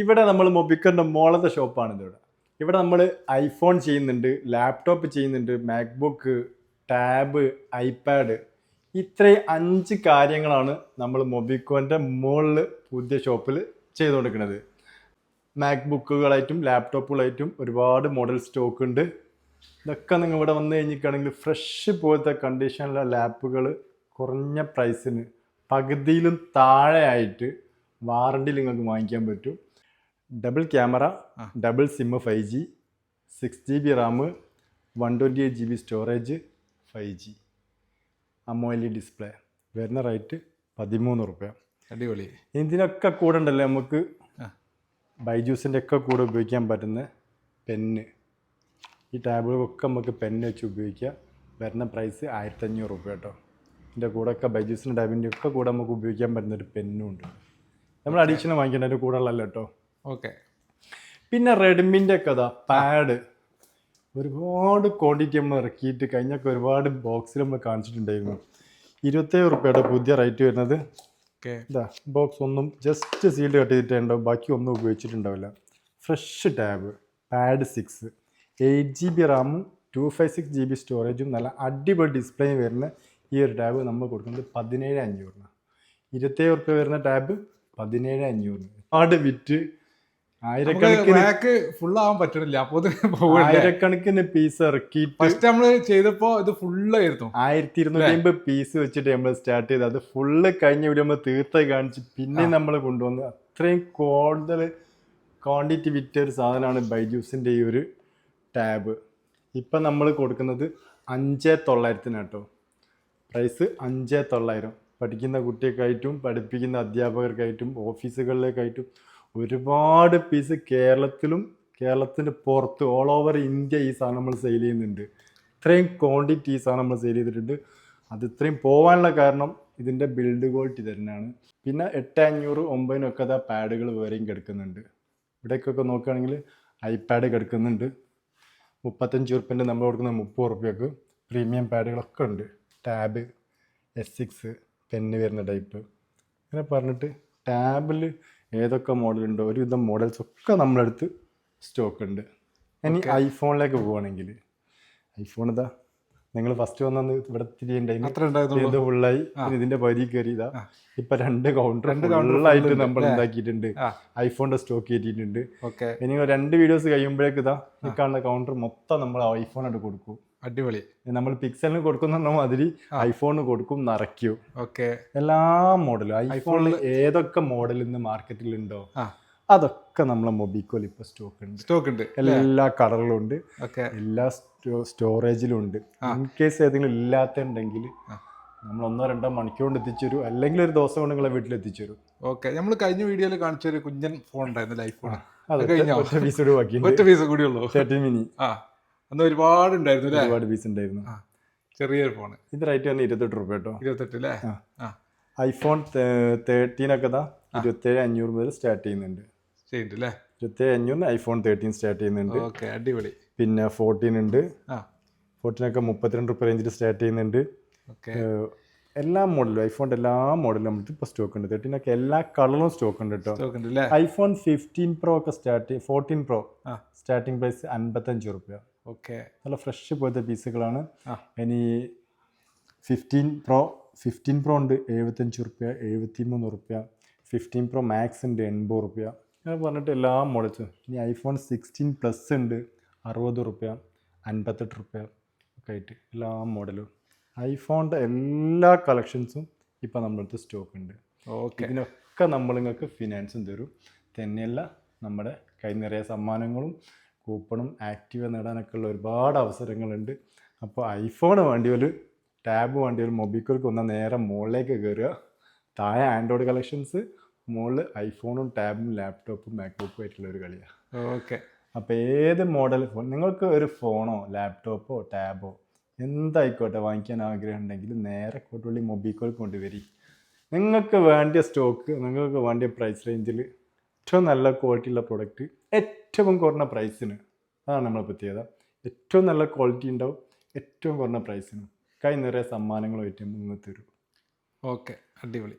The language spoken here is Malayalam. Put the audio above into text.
ഇവിടെ നമ്മൾ മൊബിക്കറിന്റെ മോളത്തെ ഷോപ്പാണ് ഇതിവിടെ ഇവിടെ. നമ്മൾ ഐഫോൺ ചെയ്യുന്നുണ്ട് ലാപ്ടോപ്പ് ചെയ്യുന്നുണ്ട് മാക്ബുക്ക് ടാബ് ഐപാഡ്. ഇത്രയും അഞ്ച് കാര്യങ്ങളാണ് നമ്മൾ മൊബിക്കോന്റെ മുകളിൽ പുതിയ ഷോപ്പിൽ ചെയ്തു കൊടുക്കുന്നത് മാക്ബുക്കുകളായിട്ടും ലാപ്ടോപ്പുകളായിട്ടും ഒരുപാട് മോഡൽ സ്റ്റോക്ക് ഉണ്ട്. ഇതൊക്കെ നിങ്ങൾ ഇവിടെ വന്നു കഴിഞ്ഞിട്ടാണെങ്കിൽ ഫ്രഷ് പോലത്തെ കണ്ടീഷനിലുള്ള ലാപ്പുകൾ കുറഞ്ഞ പ്രൈസിന് പകുതിയിലും താഴെയായിട്ട് വാറണ്ടിയിൽ നിങ്ങൾക്ക് വാങ്ങിക്കാൻ പറ്റും. Double camera double sim five G six G B RAM one twenty eight G B storage five G AMOLED display വരുന്ന റേറ്റ് പതിമൂന്ന് റുപ്യ. അടിപൊളി. ഇതിനൊക്കെ കൂടെ ഉണ്ടല്ലോ നമുക്ക്. ബൈജൂസിന്റെ ഒക്കെ കൂടെ ഉപയോഗിക്കാൻ പറ്റുന്ന പെന്ന്. ഈ ടാബുകളൊക്കെ നമുക്ക് പെന്ന് വെച്ച് ഉപയോഗിക്കാം. വരുന്ന പ്രൈസ് ആയിരത്തഞ്ഞൂറ് റുപ്യ കേട്ടോ. ഇതിന്റെ കൂടെ ഒക്കെ ബൈജൂസിന്റെ ടാബിന്റെ ഒക്കെ കൂടെ നമുക്ക് ഉപയോഗിക്കാൻ പറ്റുന്ന ഒരു പെന്നും ഉണ്ട്. നമ്മൾ അഡീഷണൽ വാങ്ങിക്കേണ്ട അതിന്റെ കൂടെ ഉള്ളല്ലോ കേട്ടോ. ഓക്കെ പിന്നെ റെഡ്മിന്റെ ഒക്കെ അതാ പാഡ് ഒരുപാട് ക്വാണ്ടിറ്റി നമ്മൾ ഇറക്കിയിട്ട് കഴിഞ്ഞൊക്കെ ഒരുപാട് ബോക്സിൽ നമ്മൾ കാണിച്ചിട്ടുണ്ടായിരുന്നു. ഇരുപത്തേഴ് റുപ്യയുടെ പുതിയ റേറ്റ് വരുന്നത്. ഓക്കെ ഇതാ ബോക്സ് ഒന്നും ജസ്റ്റ് സീൽഡ് കട്ട് ചെയ്തിട്ടുണ്ടാവും ബാക്കി ഒന്നും ഉപയോഗിച്ചിട്ടുണ്ടാവില്ല. Fresh tab pad six eight G B റാമും two five six G B സ്റ്റോറേജും നല്ല അടിപൊളി ഡിസ്പ്ലേയും വരുന്ന ഈ ഒരു ടാബ് നമ്മൾ കൊടുക്കുന്നത് പതിനേഴ് അഞ്ഞൂറിന് ഇരുപത്തേഴ് റുപ്യ വരുന്ന ടാബ് പതിനേഴ് അഞ്ഞൂറ്. ഒരുപാട് വിറ്റ് ആയിരക്കണക്കിന് ഫുള്ള് ഫുൾ ആവാൻ പറ്റണില്ല. അപ്പോ ആയിരക്കണക്കിന് പീസ് ഇറക്കി ഫസ്റ്റ് നമ്മൾ ചെയ്തപ്പോ ഇത് ഫുള്ളായിരുന്നു ആയിരത്തി ഇരുന്നൂറ്റി അമ്പത് പീസ് വെച്ചിട്ട് നമ്മൾ സ്റ്റാർട്ട് ചെയ്ത് അത് ഫുള്ള് കഴിഞ്ഞ വീഡിയോ നമ്മൾ തീർത്തായി കാണിച്ച് പിന്നെ നമ്മൾ കൊണ്ടുവന്ന് അത്രയും കൂടുതൽ ക്വാണ്ടിറ്റി വിറ്റ ഒരു സാധനമാണ് ബൈജൂസിന്റെ ഈ ഒരു ടാബ്. ഇപ്പം നമ്മൾ കൊടുക്കുന്നത് അഞ്ച് തൊള്ളായിരത്തിനാട്ടോ പ്രൈസ് അഞ്ച് തൊള്ളായിരം. പഠിക്കുന്ന കുട്ടികൾക്കായിട്ടും പഠിപ്പിക്കുന്ന അധ്യാപകർക്കായിട്ടും ഓഫീസുകളിലേക്കായിട്ടും ഒരുപാട് പീസ് കേരളത്തിലും കേരളത്തിന്റെ പുറത്ത് ഓൾ ഓവർ ഇന്ത്യ ഈ സാധനം നമ്മൾ സെയിൽ ചെയ്യുന്നുണ്ട്. ഇത്രയും ക്വാണ്ടിറ്റി ഈ സാധനം നമ്മൾ സെയിൽ ചെയ്തിട്ടുണ്ട്. അത് ഇത്രയും പോകാനുള്ള കാരണം ഇതിന്റെ ബിൽഡ് ക്വാളിറ്റി തന്നെയാണ്. പിന്നെ എട്ട് അഞ്ഞൂറ് ഒമ്പതിനൊക്കെ അതാ പാഡുകൾ വേറെയും കിടക്കുന്നുണ്ട്. ഇവിടേക്കൊക്കെ നോക്കുകയാണെങ്കിൽ ഐപാഡ് കിടക്കുന്നുണ്ട്. മുപ്പത്തഞ്ച് ഉറുപ്പ്യന്റെ നമ്മൾ കൊടുക്കുന്ന മുപ്പത് ഉറുപ്പ്യക്ക് പ്രീമിയം പാഡുകളൊക്കെ ഉണ്ട്. ടാബ് എസ് സിക്സ് പെന്ന് വരുന്ന ടൈപ്പ് അങ്ങനെ പറഞ്ഞിട്ട് ടാബിൽ ഏതൊക്കെ മോഡലുണ്ടോ ഒരുവിധം മോഡൽസ് ഒക്കെ നമ്മളടുത്ത് സ്റ്റോക്ക് ഉണ്ട്. ഇനി ഐഫോണിലേക്ക് പോവുകയാണെങ്കിൽ ഐഫോൺ ഇതാ നിങ്ങൾ ഫസ്റ്റ് വന്നു ഇവിടെ തിരിയുണ്ടായിരുന്നു ഇത് ഫുള്ളായി ഇതിന്റെ പരി കയറി ഇതാ. ഇപ്പൊ രണ്ട് കൗണ്ടർ രണ്ട് ഫുള്ളായിട്ട് നമ്മൾ ഉണ്ടാക്കിയിട്ടുണ്ട്. ഐഫോണിന്റെ സ്റ്റോക്ക് കയറ്റിയിട്ടുണ്ട് ഓക്കെ ഇനി രണ്ട് വീഡിയോസ് കഴിയുമ്പോഴേക്ക് ഇതാ ഈ കാണുന്ന കൗണ്ടർ മൊത്തം നമ്മൾ ഐഫോൺ ആയിട്ട് കൊടുക്കും. അടിപൊളി. നമ്മൾ പിക്സലിന് കൊടുക്കുന്ന മാതിരി ഐഫോണിന് കൊടുക്കും നിറയ്ക്കും. ഓക്കെ. എല്ലാ മോഡലും ഐഫോണിൽ ഏതൊക്കെ മോഡൽ ഇന്ന് മാർക്കറ്റിൽ ഉണ്ടോ ആ. അതൊക്കെ നമ്മളെ മൊബിക്കോൽ ഇപ്പൊ സ്റ്റോക്ക് ഉണ്ട്. സ്റ്റോക്ക് ഉണ്ട് എല്ലാ കളറിലും ഉണ്ട് ഓക്കെ. എല്ലാ സ്റ്റോ സ്റ്റോറേജിലും ഉണ്ട് ഇൻ കേസ് ഏതെങ്കിലും ഇല്ലാത്തുണ്ടെങ്കിൽ നമ്മൾ ഒന്നോ രണ്ടോ മണിക്കൂർ കൊണ്ട് എത്തിച്ചേരും. അല്ലെങ്കിൽ ഒരു ദിവസം കൊണ്ട് നിങ്ങളെ വീട്ടിൽ എത്തിച്ചേരും. ഓക്കെ. നമ്മൾ കഴിഞ്ഞ വീഡിയോയിൽ കാണിച്ച ഒരു കുഞ്ഞൻ ഫോൺ ഉണ്ടായിരുന്നു ഐഫോൺ അത് കഴിഞ്ഞ? ഒറ്റ പീസ് കൂടി ബാക്കി. ഒറ്റ പീസ് കൂടി ഉള്ളൂ. തേർട്ടീൻ മിനി ആ. അന്ന് ഒരുപാട് ഉണ്ടായിരുന്നു അല്ലേ? ഒരുപാട് പീസ് ഉണ്ടായിരുന്നു. ചെറിയൊരു ഫോൺ ഇത് റേറ്റ് തന്നെ ഇരുപത്തെട്ട് രൂപ കേട്ടോ. ഇരുപത്തെട്ട് അല്ലേ? ഐഫോൺ തേർട്ടീൻ ഒക്കെ ദാ ഇരുപത്തേഴ് അഞ്ഞൂറ് മുതൽ സ്റ്റാർട്ട് ചെയ്യുന്നുണ്ട്. ചെയ്യുന്നുണ്ട് അല്ലേ? ഇരുപത്തേഴ് അഞ്ഞൂറിന് ഐഫോൺ തേർട്ടീൻ സ്റ്റാർട്ട് ചെയ്യുന്നുണ്ട്. ഓക്കെ അടിപൊളി. പിന്നെ ഫോർട്ടീൻ ഉണ്ട്. ഫോർട്ടീനൊക്കെ മുപ്പത്തിരണ്ട് റുപ്യ റേഞ്ചിൽ സ്റ്റാർട്ട് ചെയ്യുന്നുണ്ട്. ഓക്കെ. എല്ലാ മോഡലും ഐഫോണിന്റെ എല്ലാ മോഡലും നമുക്ക് ഇപ്പോൾ സ്റ്റോക്ക് ഉണ്ട്. തേർട്ടീനൊക്കെ എല്ലാ കളറും സ്റ്റോക്ക് ഉണ്ട് കേട്ടോ. ഐഫോൺ ഫിഫ്റ്റീൻ പ്രോ ഒക്കെ start fourteen pro starting starting price അൻപത്തഞ്ച് റുപ്യ ഓക്കെ. നല്ല ഫ്രഷ് പോലത്തെ പീസുകളാണ്. ഇനി ഫിഫ്റ്റീൻ പ്രോ ഫിഫ്റ്റീൻ പ്രോ ഉണ്ട്. എഴുപത്തഞ്ച് റുപ്യ എഴുപത്തി മൂന്ന് റുപ്യ ഫിഫ്റ്റീൻ പ്രോ മാക്സ് ഉണ്ട് എൺപത് റുപ്യ അങ്ങനെ പറഞ്ഞിട്ട് എല്ലാ മോഡൽസും ഇനി ഐഫോൺ സിക്സ്റ്റീൻ പ്ലസ് ഉണ്ട്. അറുപത് റുപ്യ അൻപത്തെട്ട് റുപ്യ ഒക്കെ ആയിട്ട് എല്ലാ മോഡലും ഐഫോണിന്റെ എല്ലാ കളക്ഷൻസും ഇപ്പോൾ നമ്മളടുത്ത് സ്റ്റോക്ക് ഉണ്ട്. ഓക്കെ. ഇതിനൊക്കെ നമ്മൾ നിങ്ങൾക്ക് ഫിനാൻസും തരും. തന്നെയല്ല നമ്മുടെ കൈ നിറയെ സമ്മാനങ്ങളും കൂപ്പണും ആക്റ്റീവ് നേടാനൊക്കെയുള്ള ഒരുപാട് അവസരങ്ങളുണ്ട്. അപ്പോൾ ഐഫോൺ വേണ്ടി ഒരു ടാബ് വേണ്ടി ഒരു മൊബിക്വിക്ക് ഒന്ന് നേരെ മുകളിലേക്ക് കയറുക. താഴെ ആൻഡ്രോയിഡ് കളക്ഷൻസ് മുകളിൽ ഐഫോണും ടാബും ലാപ്ടോപ്പും മാക്ബുക്കും ആയിട്ടുള്ള ഒരു കളിയാണ് ഓക്കെ. അപ്പോൾ ഏത് മോഡൽ ഫോൺ നിങ്ങൾക്ക് ഒരു ഫോണോ ലാപ്ടോപ്പോ ടാബോ എന്തായിക്കോട്ടെ വാങ്ങിക്കാൻ ആഗ്രഹം ഉണ്ടെങ്കിൽ നേരെ കോട്ടുള്ളി മൊബിക്കോൾ കൊണ്ടുവരി നിങ്ങൾക്ക് വേണ്ടിയ സ്റ്റോക്ക് നിങ്ങൾക്ക് വേണ്ടിയ പ്രൈസ് റേഞ്ചിൽ ഏറ്റവും നല്ല ക്വാളിറ്റിയുള്ള പ്രൊഡക്റ്റ് ഏറ്റവും കുറഞ്ഞ പ്രൈസിന് അതാണ് നമ്മളെ പ്രത്യേകത ഏറ്റവും നല്ല ക്വാളിറ്റി ഉണ്ടാവും ഏറ്റവും കുറഞ്ഞ പ്രൈസിന് കൈ നിറയെ സമ്മാനങ്ങളും ഐറ്റം നിങ്ങൾ തരും. ഓക്കെ അടിപൊളി.